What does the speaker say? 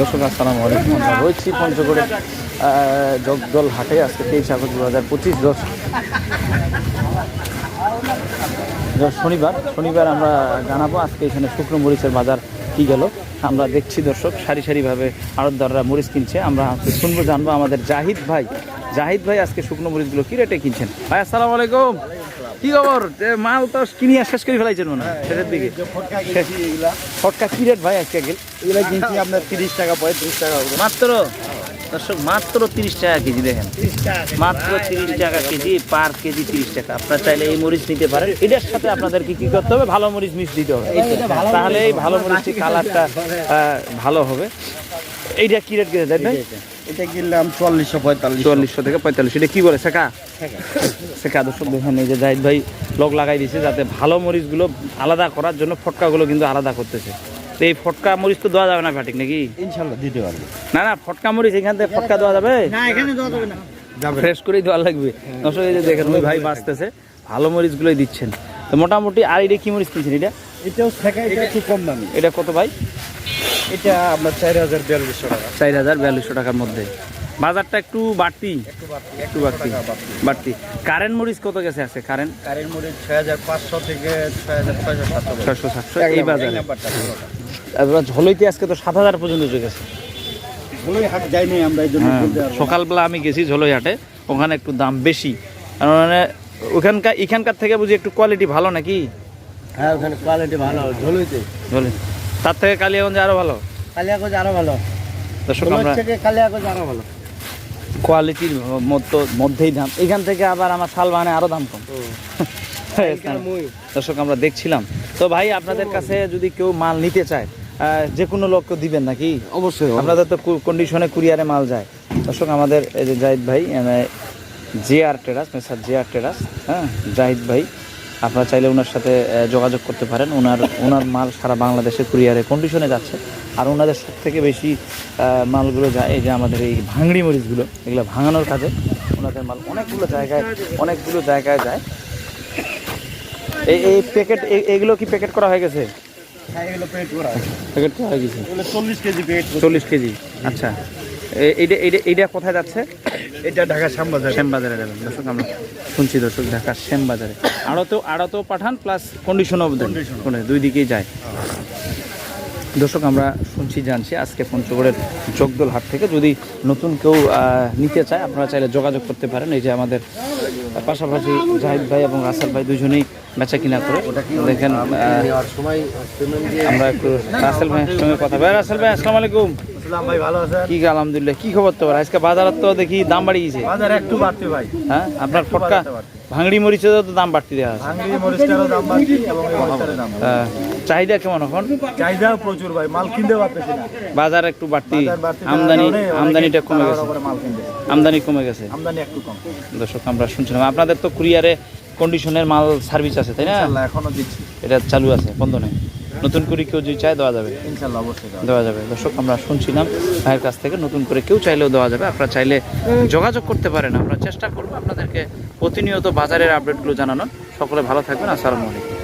দর্শক, আসসালামু আলাইকুম। আমরা রয়েছি পঞ্চগড়ে জগদল হাটে। আজকে তেইশ আগস্ট দু হাজার পঁচিশ দশ শনিবার। শনিবার আমরা জানাব আজকে এখানে শুকনো মরিচের বাজার কি গেল। আমরা দেখছি দর্শক, সারি সারিভাবে আড়তদাররা মরিচ কিনছে। আমরা শুনব, জানব আমাদের জাহিদ ভাই। জাহিদ ভাই, আজকে শুকনো মরিচগুলো কি রেটে কিনছেন? ভাই, আসসালামু আলাইকুম। কি খবর? মাল তো কিনিয়া শেষ করে ফেলাইছেন মনে হয়, শেষের দিকে। ফটকা কি রেট ভাই আজকে গেল। এগুলো কিনছি আপনার তিরিশ টাকা পঁয়ত্রিশ টাকা হবে। মাত্র? দর্শক মাত্র তিরিশ টাকা কেজি দেখেন। মাত্র তিরিশ টাকা কেজি পার কেজি তিরিশ টাকা। আপনার চাইলে এই মরিচ নিতে পারেন। এটার সাথে আপনাদের কি কি করতে হবে? ভালো মরিচ মিক্স দিতে হবে। তাহলে এই ভালো মরিচের কালারটা ভালো হবে। এইটা কি রেট গেছে না এটা কিনলাম চল্লিশশো পঁয়তাল্লিশ চুয়াল্লিশশো থেকে পঁয়তাল্লিশ। এটা কি বলে শেখা? শেখা। দর্শক দেখেন এই যে জাহিদ ভাই লক লাগাই দিয়েছে যাতে ভালো মরিচগুলো আলাদা করার জন্য ফটকাগুলো কিন্তু আলাদা করতেছে। তো এই ফটকা মরিচ তো দেওয়া যাবে না ফ্যাটিক নাকি? ইনশাল্লাহ দিতে পারব। না না ফটকা মরিচ এখান থেকে ফটকা দেওয়া যাবে? না এখানে দেওয়া যাবে না। ফ্রেশ করেই দেওয়া লাগবে। দর্শক এই যে দেখেন ওই ভাই বাঁচতেছে ভালো মরিচগুলোই দিচ্ছেন। তো মোটামুটি আর এটা কি মরিচ কিনছেন এটা এটাও শেখা এটা একটু কম দামি। এটা কত ভাই? এটা আপনার চার হাজার বিয়াল্লিশশো টাকা। চার হাজার বিয়াল্লিশশো টাকার মধ্যে। বাজারটা একটু বাড়তি? একটু বাড়তি বাড়তি। কারেন্ট মরিচ কত গেছে আছে? কারেন্ট? কারেন্ট মরিচ ছয় হাজার পাঁচশো থেকে ছয় হাজার ছয়শো সাতশো এই বাজারে। ঝলইতে আজকে তো সাত হাজার পর্যন্ত গেছে। হ্যাঁ। সকালবেলা আমি গেছি ঝলই হাটে ওখানে একটু দাম বেশি। মানে ওখানকার এখানকার থেকে বুঝি একটু কোয়ালিটি ভালো নাকি? হ্যাঁ ওখানে কোয়ালিটি ভালো ঝোলইতে। ঝোলে তার থেকে কালিয়াগঞ্জে আরও ভালো? কালিয়াগঞ্জ আরও ভালো। দর্শক আমরা থেকে কালিয়াগঞ্জ ভালো। কোয়ালিটির মধ্য- মধ্যেই দাম। এখান থেকে আবার আমার শালবানে আরও দাম কম। দর্শক আমরা দেখছিলাম। তো ভাই আপনাদের কাছে যদি কেউ মাল নিতে চায় যে কোনো লোককে দিবেন নাকি? অবশ্যই আপনাদের তো কন্ডিশনে কুরিয়ারে মাল যায়। দর্শক আমাদের এই যে জাহিদ ভাই J R terrace sir J R terrace হ্যাঁ জাহিদ ভাই আপনারা চাইলে ওনার সাথে যোগাযোগ করতে পারেন। ওনার ওনার মাল সারা বাংলাদেশে কুরিয়ারে কন্ডিশনে যাচ্ছে। আর ওনাদের সব থেকে বেশি মালগুলো যায় এই যে আমাদের এই ভাঙড়ি মরিচগুলো এগুলো ভাঙানোর কাজে। ওনাদের মাল অনেকগুলো জায়গায় অনেকগুলো জায়গায় যায়। এই এই প্যাকেট এগুলো কি প্যাকেট করা হয়ে গেছে? প্যাকেট করা হয়ে গেছে। চল্লিশ কেজি চল্লিশ কেজি। আচ্ছা। এইটা এইটা এইটা কোথায় যাচ্ছে? এটা ঢাকা শ্যামবাজার। শ্যামবাজারে যাবেন। দর্শক আমরা শুনছি দর্শক ঢাকার শ্যামবাজারে। আড়তেও আড়তেও পাঠান প্লাস কন্ডিশন কন্ডিশনও দেন দুই দিকেই যায়। দর্শক আমরা শুনছি জানছি আজকে পঞ্চগড়ের জগদল হাট থেকে যদি নতুন কেউ নিতে চায় আপনারা চাইলে যোগাযোগ করতে পারেন। এই যে আমাদের পাশাপাশি জাহিদ ভাই এবং রাসেল ভাই দুজনেই বেচা কিনা করে দেখেন আমরা একটু রাসেল ভাইয়ের সঙ্গে কথা ভাই রাসেল ভাই আসসালামু আলাইকুম। ইসলাম ভাই ভালো আছেন? কি আলহামদুলিল্লাহ। কি খবর তো আজকে বাজারত তো দেখি দাম বাড়ি গেছে। বাজার একটু বাড়তি ভাই। হ্যাঁ? আপনার ফটকা ভাঙড়ি তো দাম বাড়তি দেওয়া আছে। ভাঙ্গি মরিচটারও দাম বাড়তি এবং দাম চাহিদা কেমন এখন? চাহিদাও প্রচুর ভাই মাল কিনতে পারতেছি না। বাজার একটু বাড়তি। আমদানি আমদানিটা কমে গেছে। আমদানি কমে গেছে। আমদানি একটু কম। দর্শক আমরা শুনছিলাম। আপনাদের তো কুরিয়ারে কন্ডিশনের মাল সার্ভিস আছে তাই না? এখনও দিচ্ছি। এটা চালু আছে বন্ধ নেই। নতুন করে কেউ যদি চায় দেওয়া যাবে। ইনশাল্লাহ অবশ্যই দেওয়া দেওয়া যাবে। দর্শক আমরা শুনছিলাম ভাইয়ের কাছ থেকে নতুন করে কেউ চাইলেও দেওয়া যাবে। আপনারা চাইলে যোগাযোগ করতে পারেন। আমরা চেষ্টা করব আপনাদেরকে প্রতিনিয়ত বাজারের আপডেটগুলো জানানোর। সকলে ভালো থাকবেন। আসসালামু আলাইকুম।